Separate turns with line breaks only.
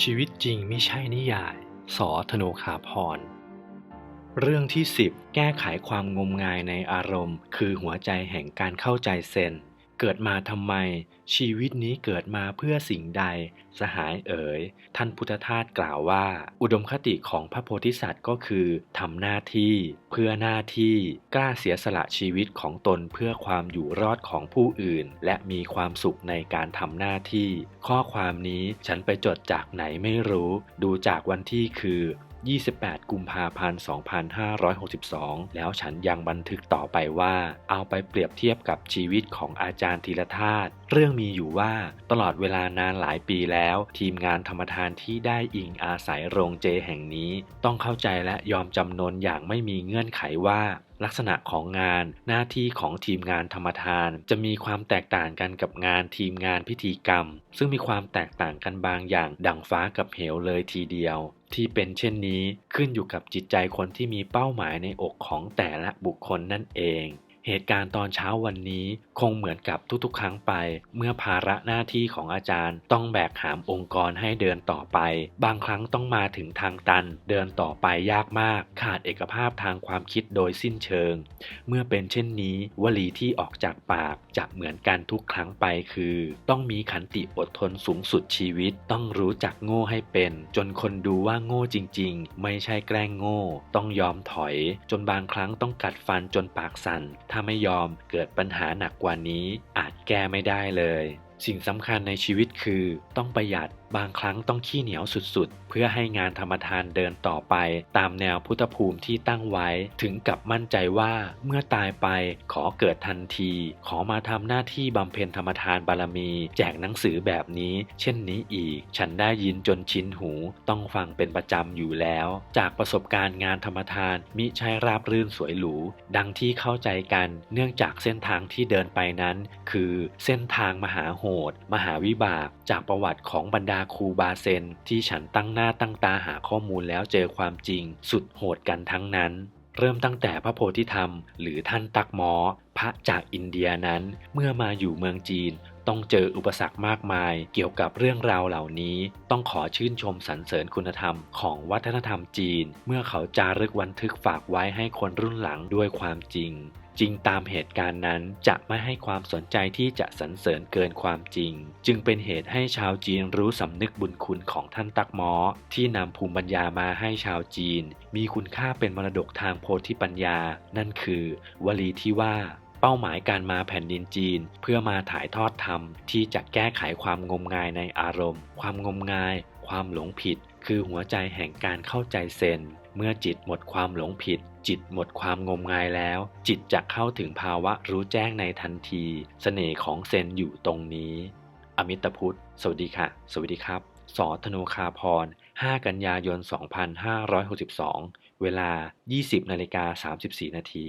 ชีวิตจริงไม่ใช่นิยาย สอธนูขาพร เรื่องที่ 10 แก้ไขความงมงายในอารมณ์ คือหัวใจแห่งการเข้าใจเซน เกิดมาทำไม ชีวิตนี้เกิดมาเพื่อสิ่งใด สหายเอ๋ย ท่านพุทธทาสกล่าวว่า อุดมคติของพระโพธิสัตว์ก็คือทำหน้าที่ เพื่อหน้าที่กล้าเสียสละชีวิตของตนเพื่อความอยู่รอดของผู้อื่น และมีความสุขในการทำหน้าที่ ข้อความนี้ฉันไปจดจากไหนไม่รู้ ดูจากวันที่คือ 28 กุมภาพันธ์ 2562 แล้วฉันยังบันทึกต่อไปว่า เอาไปเปรียบเทียบกับชีวิตของอาจารย์ธีรธาตุเรื่องมีอยู่ว่าตลอดเวลานานหลายปีแล้ว ทีมงานธรรมทานที่ได้อิงอาศัยโรงเจแห่งนี้ ต้องเข้าใจและยอมจำนนอย่างไม่มีเงื่อนไขว่า ลักษณะของงาน หน้าที่ของทีมงานธรรมทาน จะมีความแตกต่างกันกับงานทีมงานพิธีกรรม ซึ่งมีความแตกต่างกันบางอย่าง ดั่งฟ้ากับเหวเลยทีเดียว ที่เป็นเช่นนี้ขึ้นอยู่กับจิตใจคนที่มีเป้าหมายในอกของแต่ละบุคคลนั่นเอง เหตุการณ์ตอนเช้าวันนี้คงเหมือนกับทุกๆ ครั้งไป เมื่อภาระหน้าที่ของอาจารย์ ต้องแบกหามองค์กรให้เดินต่อไป บางครั้งต้องมาถึงทางตัน เดินต่อไปยากมาก ขาดเอกภาพทางความคิดโดยสิ้นเชิง เมื่อเป็นเช่นนี้ วลีที่ออกจากปากจะเหมือนกันทุกครั้งไปคือ ต้องมีขันติอดทนสูงสุดชีวิต ต้องรู้จักโง่ให้เป็น จนคนดูว่าโง่จริง ๆ ไม่ใช่แกล้งโง่ ต้องยอมถอย จนบางครั้งต้องกัดฟันจนปากสั่นถ้าไม่ยอมเกิดปัญหาหนักกว่านี้อาจแก้ไม่ได้เลย สิ่งสำคัญในชีวิตคือต้องประหยัด บางครั้งต้องขี้เหนียวสุดๆ เพื่อให้งานธรรมทานเดินต่อไป ตามแนวพุทธภูมิที่ตั้งไว้ ถึงกับมั่นใจว่าเมื่อตายไปขอเกิดทันที ขอมาทำหน้าที่บำเพ็ญธรรมทานบารมี แจกหนังสือแบบนี้ เช่นนี้อีก ฉันได้ยินจนชินหู ต้องฟังเป็นประจำอยู่แล้ว จากประสบการณ์งานธรรมทานมิใช่ราบรื่นสวยหรู ดังที่เข้าใจกัน เนื่องจากเส้นทางที่เดินไปนั้น คือเส้นทางมหาโหด มหาวิบาก จากประวัติของบรรดาครูบาเซนที่ฉันตั้งหน้าตั้งตาหาข้อมูลแล้วเจอความจริง สุดโหดกันทั้งนั้น เริ่มตั้งแต่พระโพธิธรรม หรือท่านตักหมอ พระจากอินเดียนั้น เมื่อมาอยู่เมืองจีน ต้องเจออุปสรรคมากมาย เกี่ยวกับเรื่องราวเหล่านี้ ต้องขอชื่นชมสรรเสริญคุณธรรมของวัฒนธรรมจีน เมื่อเขาจารึกบันทึกฝากไว้ให้คนรุ่นหลังด้วยความจริง จริงตามเหตุการณ์นั้นจะไม่ให้ความสนใจที่จะสรรเสริญเกินความจริง จึงเป็นเหตุให้ชาวจีนรู้สำนึกบุญคุณของท่านตักหมอที่นำภูมิปัญญามาให้ชาวจีน มีคุณค่าเป็นมรดกทางโพธิปัญญา นั่นคือ วลีที่ว่าเป้าหมายการมาแผ่นดินจีน เพื่อมาถ่ายทอดธรรมที่จะแก้ไขความงมงายในอารมณ์ ความงมงาย ความหลงผิด คือหัวใจแห่งการเข้าใจเซน เมื่อจิตหมดความหลงผิด จิตหมดความงมงายแล้ว จิตจะเข้าถึงภาวะรู้แจ้งในทันทีเสน่ห์ของเซนอยู่ตรงนี้ อมิตพุทธ สวัสดีค่ะ สวัสดีครับสอธนูคาพร 5 กันยายน 2562 เวลา 20นาฬิกา34นาที